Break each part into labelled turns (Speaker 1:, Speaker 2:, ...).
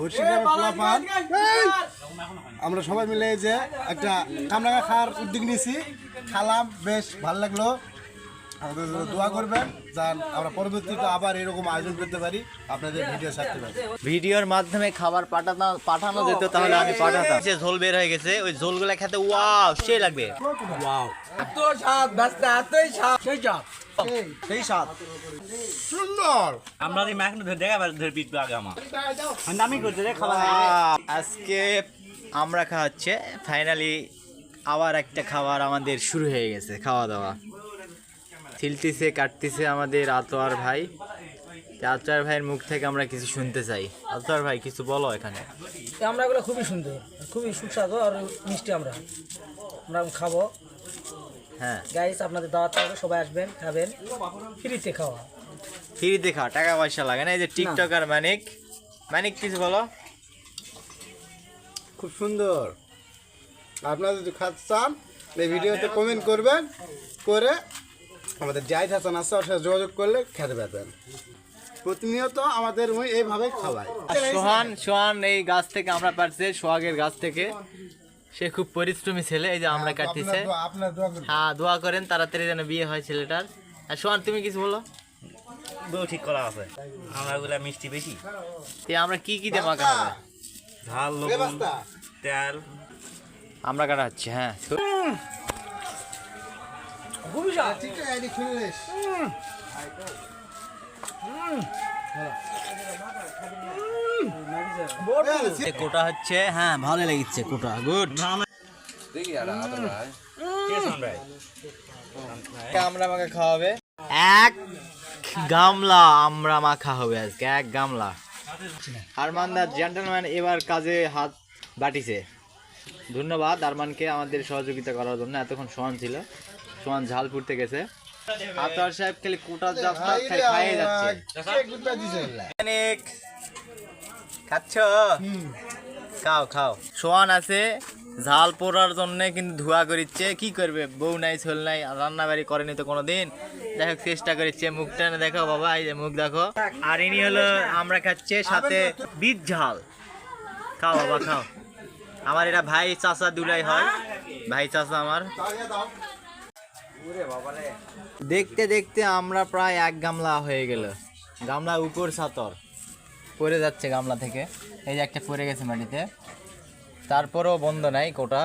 Speaker 1: বর্ষিকার পোলাপান আমরা সবাই মিলে এই যে একটা কামরাঙা খাওয়ার উদ্যোগ নিয়েছি। খালাম বেশ ভালো লাগল। আমাদের দোয়া করবেন যান আমরা পরবর্তীতে আবার এরকম আয়োজন করতে পারি। আপনাদের ভিডিও ছাড়তে পারি।
Speaker 2: ভিডিওর মাধ্যমে খাবার পাঠানো পাঠানো যেত তাহলে আমি পাঠাতাম। যে ঝোল বের হয়ে গেছে ওই ঝোলগুলো খেতে ওয়াও সেই লাগবে।
Speaker 1: সুন্দর।
Speaker 3: আমরা এই মাখন ধরে দেখা ধরে পিট আগে আমার। আমি করতে রে খাবার।
Speaker 2: আজকে আমরা খাওয়াচ্ছে ফাইনালি আবার একটা খাবার আমাদের শুরু হয়ে গেছে খাওয়া দাওয়া ছিলতিছে কাটতিছে আমাদের আতোয়ার ভাই। আতোয়ার ভাইয়ের মুখ থেকে আমরা কিছু শুনতে চাই। আতোয়ার ভাই কিছু বলো এখানে।
Speaker 4: এই আমরাগুলো খুবই সুন্দর খুবই সুস্বাদু আর মিষ্টি আমরা। আমরা খাব।
Speaker 2: হ্যাঁ।
Speaker 4: গাইস আপনাদের দাওয়াত থাকবে সবাই আসবেন খাবেন। ফ্রিতে খাওয়া।
Speaker 2: ফ্রিতে খাও টাকা পয়সা লাগে না এই যে টিকটকার মানিক মানিক কিছু বলো?
Speaker 1: খুব সুন্দর। আপনারা যদি খাতে চান এই ভিডিওতে কমেন্ট করবেন করে আমাদের জাহিদ হাসান আছে ওর সাথে যোগাযোগ করলে খেতে পারবেন। প্রতিনিয়ত আমাদের ওই এইভাবে খাওয়ায়।
Speaker 2: আর সোহান সোহান এই গাছ থেকে আমরা পারছে সোহাগের গাছ থেকে। সে খুব পরিশ্রমী ছেলে এই যে আমরা কাটতেছে। হ্যাঁ দোয়া করেন তাড়াতাড়ি যেন বিয়ে হয় ছেলেটার। আর সোহান তুমি কিছু বলো?
Speaker 3: বউ ঠিক করা আছে। আমরা ওগুলা মিষ্টি বেশি।
Speaker 2: তে আমরা কি কি দিয়ে মাখা হবে
Speaker 3: ঝাল লবণ তেল।
Speaker 2: আমরা কাটা হচ্ছে হ্যাঁ
Speaker 4: খুবই স্বাদ
Speaker 1: চিকটা এদিক খুলে নিস।
Speaker 2: এ কোটা হচ্ছে হ্যাঁ ভালো লেগেছে কোটা গুড। আমরা মাখা খাওয়াবে। এক গামলা আমরা মাখা হবে আজকে এক গামলা। জেন্টলম্যান এবার কাজে হাত বাটিছে। ধন্যবাদ আরমানকে আমাদের সহযোগিতা করার জন্য এতক্ষণ সোহান ছিল। সোহান ঝাল ফুটতে গেছে। আতর সাহেব খালি কোটা যা খাইয়ে যাচ্ছে। খাচ্ছ? খাও খাও। সোয়ান আছে ঝাল পোড়ার জন্য কিন্তু ধোয়া করিচ্ছে। কি করবে? বউ নাই ছোল নাই রান্না বাড়ি করেনি তো কোনোদিন। দেখো চেষ্টা করিচ্ছে। মুখটা না দেখো বাবা এই যে মুখ দেখো। আর ইনি হলো আমরা খাচ্ছে সাথে বিট ঝাল। খাও বাবা খাও। আমার এটা ভাই চাচা দুলাই হয়। ভাই চাচা আমার। দেখতে দেখতে আমরা প্রায় এক গামলা হয়ে গেল। গামলা উপর সাতর পড়ে যাচ্ছে গামলা থেকে। এই যে একটা পড়ে গেছে মাটিতে। তারপরেও বন্ধ নাই কোটা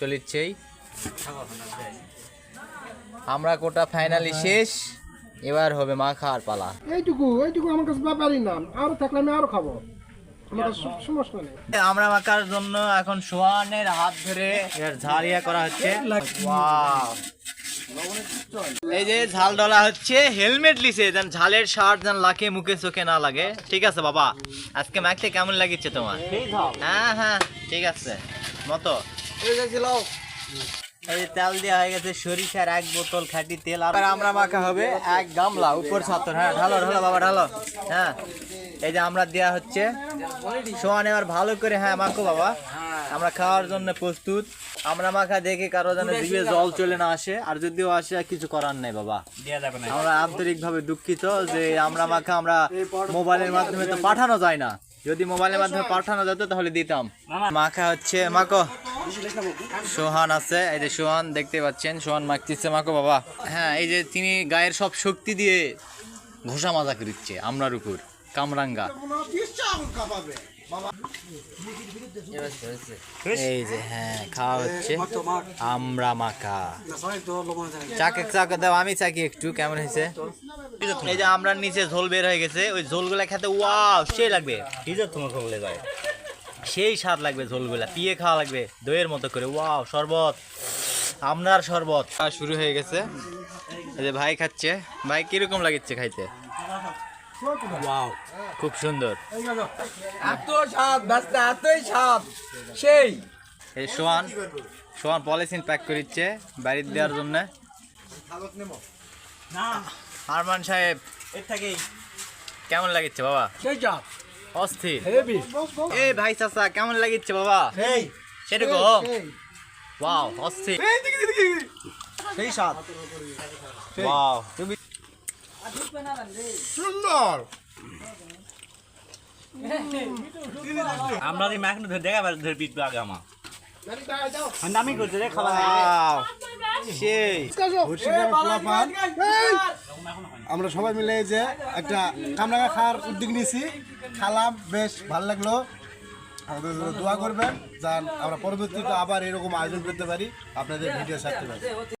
Speaker 2: চলিচ্ছেই। আমরা কোটা ফাইনালি শেষ। এবার হবে মা খাওয়ার পালা।
Speaker 1: এইটুকু এইটুকু আমার কাছে ব্যাপারই না। আরও থাকলে আমি আরও খাব। আমার
Speaker 2: মাখার জন্য এখন সোয়ানের হাত ধরে ঝালিয়া করা হচ্ছে! এই যে ঝাল ডলা হচ্ছে হেলমেট লিছে যেন ঝালের শার্ট যেন লাখে মুখে চোখে না লাগে। ঠিক আছে বাবা আজকে মাখতে কেমন লাগিচ্ছে তোমার? হ্যাঁ হ্যাঁ ঠিক আছে মতো। এই তেল দেওয়া হয়ে গেছে সরিষার এক বোতল খাঁটি তেল আর আমরা মাখা হবে এক গামলা উপর ছাত্র হ্যাঁ ঢালো ঢালো বাবা ঢালো। হ্যাঁ এই যে আমরা দেয়া হচ্ছে। সোয়ান এবার ভালো করে হ্যাঁ মাখো বাবা। আমরা খাওয়ার জন্য প্রস্তুত। আমরা মাখা দেখে কারও যেন জিভে জল চলে না আসে আর যদিও আসে কিছু করার নাই বাবা।
Speaker 3: দেওয়া যাবে না।
Speaker 2: আমরা আন্তরিকভাবে দুঃখিত যে আমরা মাখা আমরা মোবাইলের মাধ্যমে তো পাঠানো যায় না। যদি মোবাইলের মাধ্যমে পাঠানো যেত তাহলে দিতাম। মাখা হচ্ছে মাখো। সোহান আছে এই যে সোহান দেখতে পাচ্ছেন? সোহান মাখতেছে মাখো বাবা। হ্যাঁ এই যে তিনি গায়ের সব শক্তি দিয়ে ঘোষা মাজা করিচ্ছে আমরার উপর। কামরাঙ্গা। হ্যাঁ ঝোল খেতে, ওয়াও, সেই লাগবে। সেই স্বাদ লাগবে ঝোলগুলা, পিয়ে খাওয়া লাগবে, দইয়ের মতো করে। ওয়াও, শরবত। আমরার শরবত। শুরু হয়ে গেছে। এই যে, ভাই খাচ্ছে। ভাই, কীরকম লাগছে খাইতে? খুব সুন্দর।
Speaker 4: এত স্বাদ ব্যস্ত এতই স্বাদ। সেই।
Speaker 2: এই সোহান সোহান পলিথিন প্যাক করিচ্ছে বাড়ির দেওয়ার জন্য। আরমান সাহেব
Speaker 3: এর থেকেই।
Speaker 2: কেমন লাগছে বাবা? অস্থির। এই ভাই চাচা কেমন লাগছে বাবা?
Speaker 4: সেই।
Speaker 2: সেটুকু ওয়াও অস্থির।
Speaker 4: সেই স্বাদ।
Speaker 2: ওয়াও তুমি
Speaker 1: সুন্দর।
Speaker 3: আমরা এই মাছ ধরে দেখা পারে ধরে পিটবে আগে আমার। আমি রে খাবার
Speaker 2: সেই।
Speaker 1: আমরা সবাই মিলে এই যে একটা কামরাঙা খাওয়ার উদ্যোগ নিয়েছি। খালাম বেশ ভালো লাগল। আমাদের দোয়া করবেন যান আমরা পরবর্তীতে আবার এরকম আয়োজন করতে পারি। আপনাদের ভিডিও ছাড়তে পারি